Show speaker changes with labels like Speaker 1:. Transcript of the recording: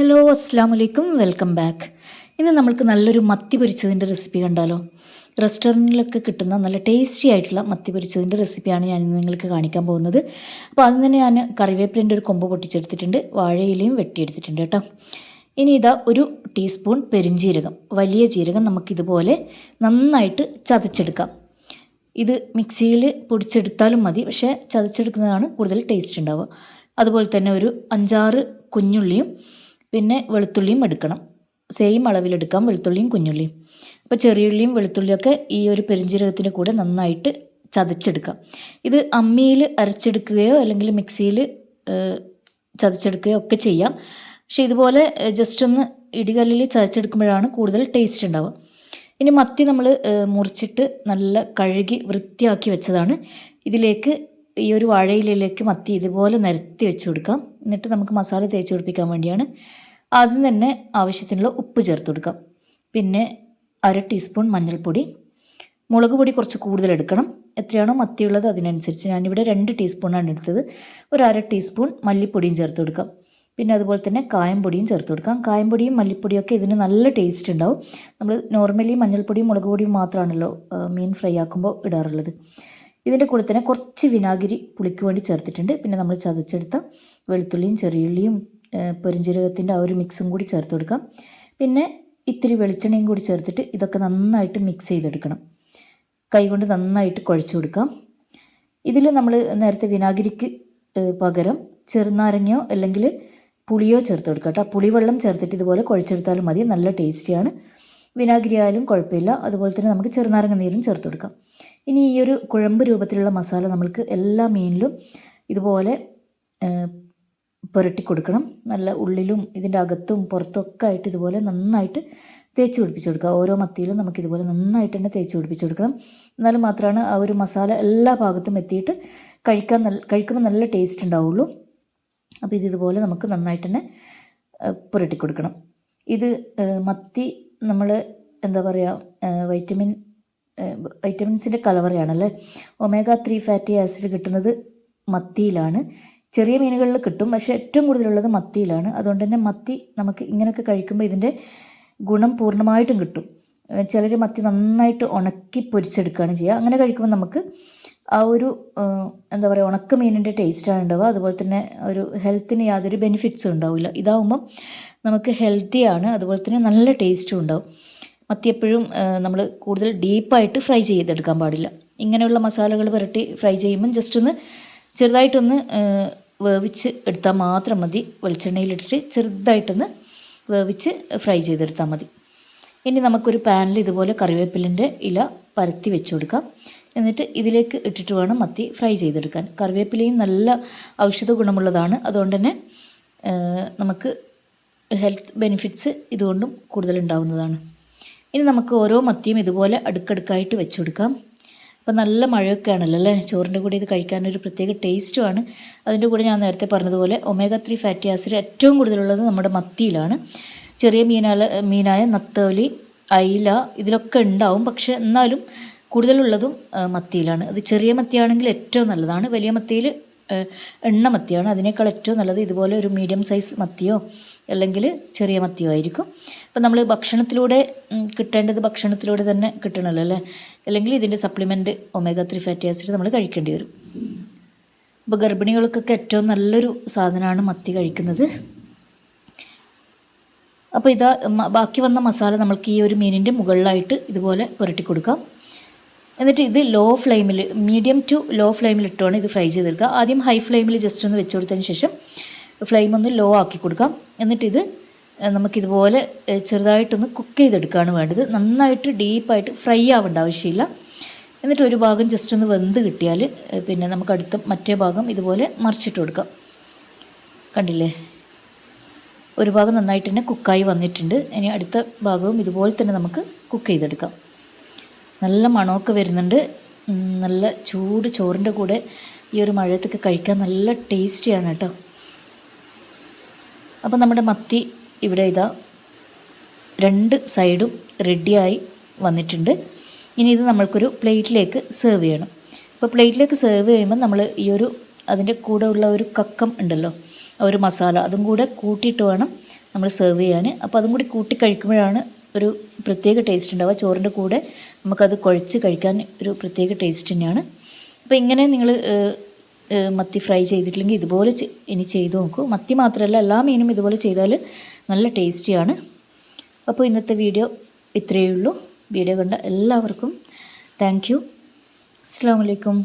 Speaker 1: Hello അസ്സാം വലൈക്കും welcome back. ഇന്ന് നമ്മൾക്ക് നല്ലൊരു മത്തി പൊരിച്ചതിന്റെ റെസിപ്പി കണ്ടാലോ? റെസ്റ്റോറന്റിലൊക്കെ കിട്ടുന്ന നല്ല ടേസ്റ്റി ആയിട്ടുള്ള മത്തി പൊരിച്ചതിന്റെ റെസിപ്പിയാണ് ഞാൻ ഇന്ന് നിങ്ങൾക്ക് കാണിക്കാൻ പോകുന്നത്. അപ്പോൾ അതിന് തന്നെ ഞാൻ കറിവേപ്പിലിന്റെ ഒരു കൊമ്പ് പൊട്ടിച്ചെടുത്തിട്ടുണ്ട്. വാഴയിലയും വെട്ടിയെടുത്തിട്ടുണ്ട് കേട്ടോ. ഇനി ഇതാ ഒരു ടീസ്പൂൺ പെരിഞ്ജീരകം വലിയ ജീരകം നമുക്കിതുപോലെ നന്നായിട്ട് ചതച്ചെടുക്കാം. ഇത് മിക്സിയിൽ പൊടിച്ചെടുത്താലും മതി. പക്ഷേ ചതച്ചെടുക്കുന്നതാണ് കൂടുതൽ ടേസ്റ്റ് ഉണ്ടാവുക. അതുപോലെ തന്നെ ഒരു അഞ്ചാറ് കുഞ്ഞുള്ളിയും പിന്നെ വെളുത്തുള്ളിയും എടുക്കണം. സെയിം അളവിലെടുക്കാം വെളുത്തുള്ളിയും കുഞ്ഞുള്ളിയും. അപ്പോൾ ചെറിയുള്ളിയും വെളുത്തുള്ളിയൊക്കെ ഈ ഒരു പെരിഞ്ജീരകത്തിന്റെ കൂടെ നന്നായിട്ട് ചതച്ചെടുക്കാം. ഇത് അമ്മിയിൽ അരച്ചെടുക്കുകയോ അല്ലെങ്കിൽ മിക്സിയിൽ ചതച്ചെടുക്കുകയോ ഒക്കെ ചെയ്യാം. പക്ഷേ ഇതുപോലെ ജസ്റ്റ് ഒന്ന് ഇടികല്ലിൽ ചതച്ചെടുക്കുമ്പോഴാണ് കൂടുതൽ ടേസ്റ്റ് ഉണ്ടാവുക. ഇനി മത്തി നമ്മൾ മുറിച്ചിട്ട് നല്ല കഴുകി വൃത്തിയാക്കി വെച്ചതാണ്. ഇതിലേക്ക് ഈ ഒരു വാഴയിലേക്ക് മത്തി ഇതുപോലെ നിരത്തി വെച്ച് കൊടുക്കാം. എന്നിട്ട് നമുക്ക് മസാല തേച്ച് പിടിപ്പിക്കാൻ വേണ്ടിയാണ് ആദ്യം തന്നെ ആവശ്യത്തിനുള്ള ഉപ്പ് ചേർത്ത് കൊടുക്കാം. പിന്നെ അര ടീസ്പൂൺ മഞ്ഞൾപ്പൊടി. മുളക് പൊടി കുറച്ച് കൂടുതൽ എടുക്കണം. എത്രയാണോ മത്തിയുള്ളത് അതിനനുസരിച്ച് ഞാനിവിടെ രണ്ട് ടീസ്പൂണാണ് എടുത്തത്. ഒരു അര ടീസ്പൂൺ മല്ലിപ്പൊടിയും ചേർത്ത് കൊടുക്കാം. പിന്നെ അതുപോലെ തന്നെ കായംപൊടിയും ചേർത്ത് കൊടുക്കാം. കായംപൊടിയും മല്ലിപ്പൊടിയും ഒക്കെ ഇതിന് നല്ല ടേസ്റ്റ് ഉണ്ടാവും. നമ്മൾ നോർമലി മഞ്ഞൾപ്പൊടിയും മുളക് പൊടിയും മാത്രമാണല്ലോ മീൻ ഫ്രൈ ആക്കുമ്പോൾ ഇടാറുള്ളത്. ഇതിന്റെ കൂടെ തന്നെ കുറച്ച് വിനാഗിരി പുളിക്ക് വേണ്ടി ചേർത്തിട്ടുണ്ട്. പിന്നെ നമ്മൾ ചതച്ചെടുത്ത വെളുത്തുള്ളിയും ചെറിയുള്ളിയും പെരിഞ്ജീരകത്തിന്റെ ആ ഒരു മിക്സും കൂടി ചേർത്ത് കൊടുക്കാം. പിന്നെ ഇത്തിരി വെളിച്ചെണ്ണയും കൂടി ചേർത്തിട്ട് ഇതൊക്കെ നന്നായിട്ട് മിക്സ് ചെയ്തെടുക്കണം. കൈകൊണ്ട് നന്നായിട്ട് കുഴച്ച് കൊടുക്കാം. ഇതിൽ നമ്മൾ നേരത്തെ വിനാഗിരിക്ക് പകരം ചെറുനാരങ്ങയോ അല്ലെങ്കിൽ പുളിയോ ചേർത്ത് കൊടുക്കുക കേട്ടോ. പുളിവെള്ളം ചേർത്തിട്ട് ഇതുപോലെ കുഴച്ചെടുത്താലും മതി. നല്ല ടേസ്റ്റിയാണ്. വിനാഗിരി ആയാലും കുഴപ്പമില്ല. അതുപോലെ തന്നെ നമുക്ക് ചെറുനാരങ്ങ നീരും ചേർത്ത് കൊടുക്കാം. ഇനി ഈ ഒരു കുഴമ്പ് രൂപത്തിലുള്ള മസാല നമ്മൾക്ക് എല്ലാ മീനിലും ഇതുപോലെ പുരട്ടി കൊടുക്കണം. നല്ല ഉള്ളിലും ഇതിന്റെ അകത്തും പുറത്തൊക്കെ ആയിട്ട് ഇതുപോലെ നന്നായിട്ട് തേച്ച് പിടിപ്പിച്ച് കൊടുക്കുക. ഓരോ മത്തിയിലും നമുക്ക് ഇതുപോലെ നന്നായിട്ട് തന്നെ തേച്ച് പിടിപ്പിച്ച് കൊടുക്കണം. എന്നാലും മാത്രമാണ് ആ ഒരു മസാല എല്ലാ ഭാഗത്തും എത്തിയിട്ട് കഴിക്കാൻ നല്ല കഴിക്കുമ്പോൾ നല്ല ടേസ്റ്റ് ഉണ്ടാവുള്ളൂ. അപ്പോൾ ഇത് ഇതുപോലെ നമുക്ക് നന്നായിട്ട് തന്നെ പുരട്ടി കൊടുക്കണം. ഇത് മത്തി നമ്മൾ എന്താ പറയുക വൈറ്റമിൻ വൈറ്റമിൻസിന്റെ കലവറയാണല്ലേ? ഒമേഗ ത്രീ ഫാറ്റി ആസിഡ് കിട്ടുന്നത് മത്തിയിലാണ്. ചെറിയ മീനുകളിൽ കിട്ടും. പക്ഷേ ഏറ്റവും കൂടുതലുള്ളത് മത്തിയിലാണ്. അതുകൊണ്ട് തന്നെ മത്തി നമുക്ക് ഇങ്ങനെയൊക്കെ കഴിക്കുമ്പോൾ ഇതിന്റെ ഗുണം പൂർണമായിട്ടും കിട്ടും. ചിലർ മത്തി നന്നായിട്ട് ഉണക്കി പൊരിച്ചെടുക്കുകയാണ് ചെയ്യുക. അങ്ങനെ കഴിക്കുമ്പോൾ നമുക്ക് ആ ഒരു എന്താ പറയുക ഉണക്ക മീനിന്റെ ടേസ്റ്റാണ് ഉണ്ടാവുക. അതുപോലെ തന്നെ ഒരു ഹെൽത്തിന് യാതൊരു ബെനിഫിറ്റ്സും ഉണ്ടാവില്ല. ഇതാവുമ്പം നമുക്ക് ഹെൽത്തിയാണ് അതുപോലെ തന്നെ നല്ല ടേസ്റ്റും ഉണ്ടാവും. മത്തി എപ്പോഴും നമ്മൾ കൂടുതൽ ഡീപ്പായിട്ട് ഫ്രൈ ചെയ്തെടുക്കാൻ പാടില്ല. ഇങ്ങനെയുള്ള മസാലകൾ പുരട്ടി ഫ്രൈ ചെയ്യുമ്പം ജസ്റ്റ് ഒന്ന് ചെറുതായിട്ടൊന്ന് വേവിച്ച് എടുത്താൽ മാത്രം മതി. വെളിച്ചെണ്ണയിലിട്ടിട്ട് ചെറുതായിട്ടൊന്ന് വേവിച്ച് ഫ്രൈ ചെയ്തെടുത്താൽ മതി. ഇനി നമുക്കൊരു പാനിൽ ഇതുപോലെ കറിവേപ്പിലിന്റെ ഇല പരത്തി വെച്ച് കൊടുക്കാം. എന്നിട്ട് ഇതിലേക്ക് ഇട്ടിട്ട് വേണം മത്തി ഫ്രൈ ചെയ്തെടുക്കാൻ. കറിവേപ്പിലയും നല്ല ഔഷധ ഗുണമുള്ളതാണ്. അതുകൊണ്ട് തന്നെ നമുക്ക് ഹെൽത്ത് ബെനിഫിറ്റ്സ് ഇതുകൊണ്ടും കൂടുതൽ ഉണ്ടാവുന്നതാണ് ഇനി നമുക്ക് ഓരോ മത്തിയും ഇതുപോലെ അടുക്കടുക്കായിട്ട് വെച്ച് കൊടുക്കാം. അപ്പോൾ നല്ല മഴയൊക്കെ ആണല്ലോ അല്ലേ? ചോറിന്റെ കൂടെ ഇത് കഴിക്കാനൊരു പ്രത്യേക ടേസ്റ്റുമാണ്. അതിന്റെ കൂടെ ഞാൻ നേരത്തെ പറഞ്ഞതുപോലെ ഒമേഗ ത്രീ ഫാറ്റി ആസിഡ് ഏറ്റവും കൂടുതലുള്ളത് നമ്മുടെ മത്തിയിലാണ്. ചെറിയ മീനാല മീനായ നത്തോലി അയില ഇതിലൊക്കെ ഉണ്ടാവും. പക്ഷെ എന്നാലും കൂടുതലുള്ളതും മത്തിയിലാണ്. അത് ചെറിയ മത്തിയാണെങ്കിൽ ഏറ്റവും നല്ലതാണ്. വലിയ മത്തിയിൽ എണ്ണ മത്തിയാണ്. അതിനേക്കാൾ ഏറ്റവും നല്ലത് ഇതുപോലെ ഒരു മീഡിയം സൈസ് മത്തിയോ അല്ലെങ്കിൽ ചെറിയ മത്തിയോ ആയിരിക്കും. അപ്പം നമ്മൾ ഭക്ഷണത്തിലൂടെ കിട്ടേണ്ടത് ഭക്ഷണത്തിലൂടെ തന്നെ കിട്ടണമല്ലോ അല്ലേ? അല്ലെങ്കിൽ ഇതിന്റെ supplement omega three fatty acid നമ്മൾ കഴിക്കേണ്ടി വരും. അപ്പോൾ ഗർഭിണികൾക്കൊക്കെ ഏറ്റവും നല്ലൊരു സാധനമാണ് മത്തി കഴിക്കുന്നത്. അപ്പോൾ ഇതാ ബാക്കി വന്ന മസാല നമ്മൾക്ക് ഈ ഒരു മീനിന്റെ മുകളിലായിട്ട് ഇതുപോലെ പുരട്ടി കൊടുക്കാം. എന്നിട്ട് ഇത് ലോ ഫ്ലെയിമിൽ മീഡിയം ടു ലോ ഫ്ലെയിമിൽ ഇട്ടുമാണ് ഇത് ഫ്രൈ ചെയ്തെടുക്കുക. ആദ്യം ഹൈ ഫ്ലെയിമിൽ ജസ്റ്റ് ഒന്ന് വെച്ച് കൊടുത്തതിന് ശേഷം ഫ്ലെയിം ഒന്ന് ലോ ആക്കി കൊടുക്കാം. എന്നിട്ടിത് നമുക്കിതുപോലെ ചെറുതായിട്ടൊന്ന് കുക്ക് ചെയ്തെടുക്കുകയാണ് വേണ്ടത്. നന്നായിട്ട് ഡീപ്പായിട്ട് ഫ്രൈ ആവേണ്ട ആവശ്യമില്ല. എന്നിട്ട് ഒരു ഭാഗം ജസ്റ്റ് ഒന്ന് വെന്ത് കിട്ടിയാൽ പിന്നെ നമുക്ക് അടുത്ത മറ്റേ ഭാഗം ഇതുപോലെ മറിച്ചിട്ട് കൊടുക്കാം. കണ്ടില്ലേ? ഒരു ഭാഗം നന്നായിട്ട് തന്നെ കുക്കായി വന്നിട്ടുണ്ട്. ഇനി അടുത്ത ഭാഗവും ഇതുപോലെ തന്നെ നമുക്ക് കുക്ക് ചെയ്തെടുക്കാം. നല്ല മണമൊക്കെ വരുന്നുണ്ട്. നല്ല ചൂട് ചോറിന്റെ കൂടെ ഈ ഒരു മഴയത്തൊക്കെ കഴിക്കാൻ നല്ല ടേസ്റ്റിയാണ് കേട്ടോ. അപ്പോൾ നമ്മുടെ മത്തി ഇവിടെ ഇതാ രണ്ട് സൈഡും റെഡിയായി വന്നിട്ടുണ്ട്. ഇനി ഇത് നമ്മൾക്കൊരു പ്ലേറ്റിലേക്ക് സെർവ് ചെയ്യണം. അപ്പോൾ പ്ലേറ്റിലേക്ക് സെർവ് ചെയ്യുമ്പോൾ നമ്മൾ ഈ ഒരു അതിന്റെ കൂടെ ഉള്ള ഒരു കക്കം ഉണ്ടല്ലോ ഒരു മസാല അതും കൂടെ കൂട്ടിയിട്ട് വേണം നമ്മൾ സെർവ് ചെയ്യാൻ. അപ്പോൾ അതും കൂടി കൂട്ടി കഴിക്കുമ്പോഴാണ് ഒരു പ്രത്യേക ടേസ്റ്റ് ഉണ്ടാവുക. ചോറിന്റെ കൂടെ നമുക്കത് കുഴച്ച് കഴിക്കാൻ ഒരു പ്രത്യേക ടേസ്റ്റ് തന്നെയാണ്. അപ്പോൾ ഇങ്ങനെ നിങ്ങൾ മത്തി ഫ്രൈ ചെയ്തിട്ടില്ലെങ്കിൽ ഇതുപോലെ ഇനി ചെയ്ത് നോക്കൂ. മത്തി മാത്രമല്ല എല്ലാ മീനും ഇതുപോലെ ചെയ്താൽ നല്ല ടേസ്റ്റിയാണ്. അപ്പോൾ ഇന്നത്തെ വീഡിയോ ഇത്രയേ ഉള്ളൂ. വീഡിയോ കണ്ട എല്ലാവർക്കും താങ്ക് യു. അസ്സാം വലൈക്കും